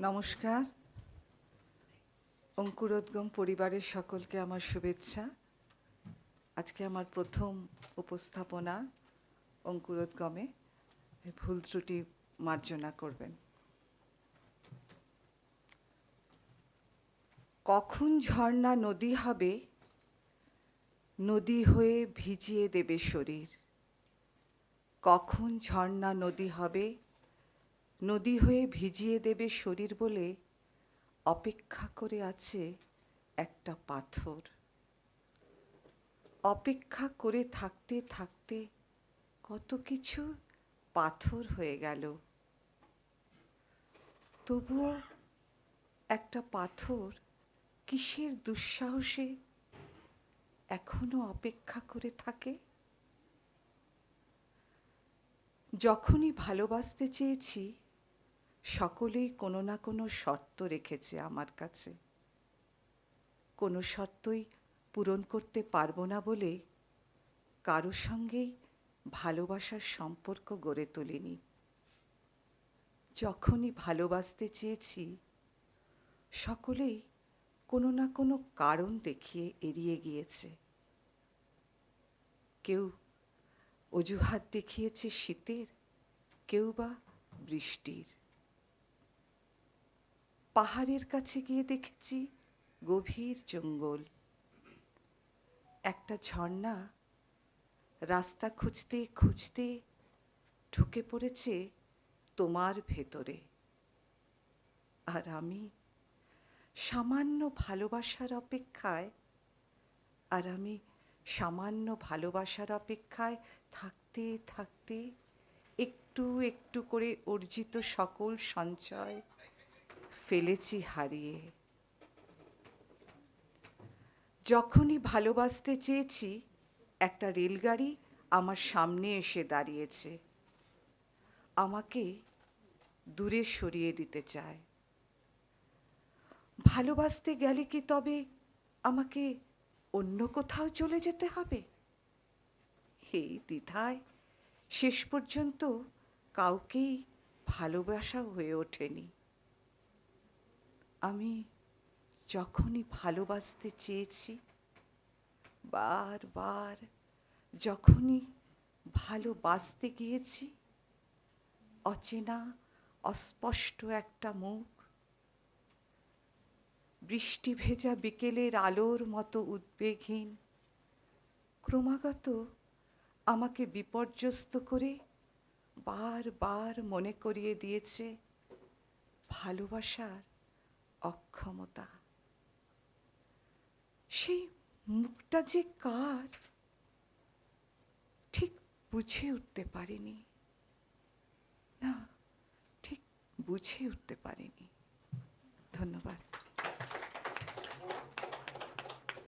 নমস্কার। অঙ্কুরোদ্গম পরিবারের সকলকে আমার শুভেচ্ছা। আজকে আমার প্রথম উপস্থাপনা অঙ্কুরোদ্গমে। ভুল ত্রুটি মার্জনা করবেন। কখন ঝর্ণা নদী হবে? নদী হয়ে ভিজিয়ে দেবে শরীর। কখন ঝর্ণা নদী হবে? নদী হয়ে ভিজিয়ে দেবে শরীর বলে অপেক্ষা করে আছে একটা পাথর। অপেক্ষা করে থাকতে থাকতে কত কিছু পাথর হয়ে গেল। তবুও একটা পাথর কিসের দুঃসাহসে এখনও অপেক্ষা করে থাকে? যখনই ভালোবাসতে চেয়েছি সকলেই কোনো না কোনো শর্ত রেখেছে আমার কাছে। কোনো শর্তই পূরণ করতে পারব না বলে কারোর সঙ্গেই ভালোবাসার সম্পর্ক গড়ে তুলিনি। যখনই ভালোবাসতে চেয়েছি, সকলেই কোনো না কোনো কারণ দেখিয়ে এড়িয়ে গিয়েছে। কেউ অজুহাত দেখিয়েছে শীতের, কেউ বা বৃষ্টির। পাহাড়ের কাছে গিয়ে দেখেছি গভীর জঙ্গল। একটা ঝর্ণা রাস্তা খুঁজতে খুঁজতে ঢুকে পড়েছে তোমার ভেতরে। আর আমি সামান্য ভালোবাসার অপেক্ষায়, আর আমি সামান্য ভালোবাসার অপেক্ষায় থাকতে থাকতে একটু একটু করে অর্জিত সকল সঞ্চয় ফেলেছি হারিয়ে। যখনই ভালোবাসতে চেয়েছি, একটা রেলগাড়ি আমার সামনে এসে দাঁড়িয়েছে। আমাকে দূরে সরিয়ে দিতে চায়। ভালোবাসতে গেলে কি তবে আমাকে অন্য কোথাও চলে যেতে হবে? এই দ্বিধায় শেষ পর্যন্ত কাউকেই ভালোবাসা হয়ে ওঠেনি। আমি যখনই ভালোবাসতে চেয়েছি, বারবার যখনই ভালোবাসতে গিয়েছি, অচেনা, অস্পষ্ট একটা মুখ, বৃষ্টি ভেজা বিকেলের আলোর মতো উদ্বেগহীন, ক্রমাগত আমাকে বিপর্যস্ত করে বারবার মনে করিয়ে দিয়েছে ভালোবাসার অক্ষমতা। সেই মুখটা যে কার, ঠিক বুঝে উঠতে পারিনি। না, ঠিক বুঝে উঠতে পারিনি। ধন্যবাদ।